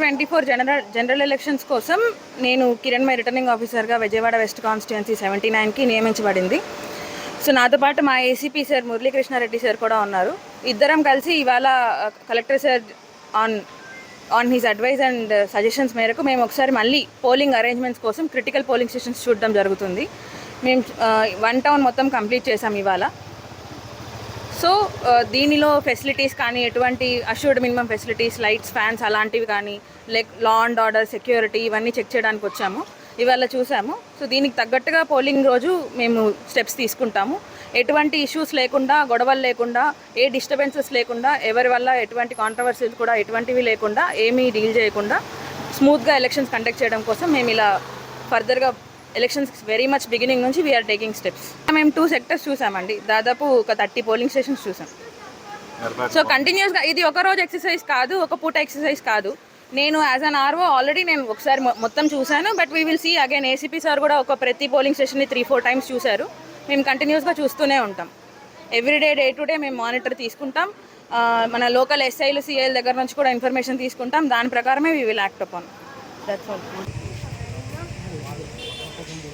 Twenty four general general elections కోసం నేను Kiran my returning ఆఫీసర్గా విజయవాడ వెస్ట్ కాన్స్టిట్యున్సీ సెవెంటీ నైన్కి నియమించబడింది. సో నాతో పాటు మా ఏసీపీ సార్ మురళీకృష్ణారెడ్డి సార్ కూడా ఉన్నారు. ఇద్దరం కలిసి ఇవాళ collector sir on on his advice and suggestions మేరకు మేము ఒకసారి మళ్ళీ పోలింగ్ అరేంజ్మెంట్స్ కోసం క్రిటికల్ పోలింగ్ స్టేషన్స్ చూడడం జరుగుతుంది. మేము వన్ టౌన్ మొత్తం కంప్లీట్ చేసాం ఇవాళ. సో uh, దీనిలో ఫెసిలిటీస్ కానీ ఎటువంటి assured minimum facilities lights fans అలాంటివి కానీ like law and order security ఇవన్నీ చెక్ చేయడానికి వచ్చాము. ఇవాళ చూసాము. సో దీనికి తగ్గట్టుగా పోలింగ్ రోజు మేము స్టెప్స్ తీసుకుంటాము. ఎటువంటి ఇష్యూస్ లేకుండా గొడవలు లేకుండా ఏ డిస్టర్బెన్సెస్ లేకుండా ఎవరి వల్ల ఎటువంటి కాంట్రవర్సీస్ కూడా ఎటువంటివి లేకుండా ఏమీ డీల్ చేయకుండా స్మూత్గా ఎలక్షన్స్ కండక్ట్ చేయడం కోసం మేము ఇలా ఫర్దర్గా ఎలక్షన్స్ వెరీ మచ్ బిగినింగ్ నుంచి వీఆర్ టేకింగ్ స్టెప్స్ మేము టూ సెక్టర్స్ చూసామండి. దాదాపు ఒక థర్టీ పోలింగ్ స్టేషన్స్ చూసాం. సో కంటిన్యూస్గా ఇది ఒక రోజు ఎక్సర్సైజ్ కాదు ఒక పూట ఎక్సర్సైజ్ కాదు. నేను యాజ్ అన్ ఆర్ఓ ఆల్రెడీ నేను ఒకసారి మొత్తం చూశాను but we will see again ACP sir కూడా ఒక ప్రతి పోలింగ్ స్టేషన్ని త్రీ ఫోర్ టైమ్స్ చూశారు. మేము కంటిన్యూస్గా చూస్తూనే ఉంటాం. ఎవ్రీడే డే టు డే మేము మానిటర్ తీసుకుంటాం. మన లోకల్ ఎస్ఐలు సిఐల దగ్గర నుంచి కూడా ఇన్ఫర్మేషన్ తీసుకుంటాం. దాని ప్రకారమే we will act upon that's all అవుతుంది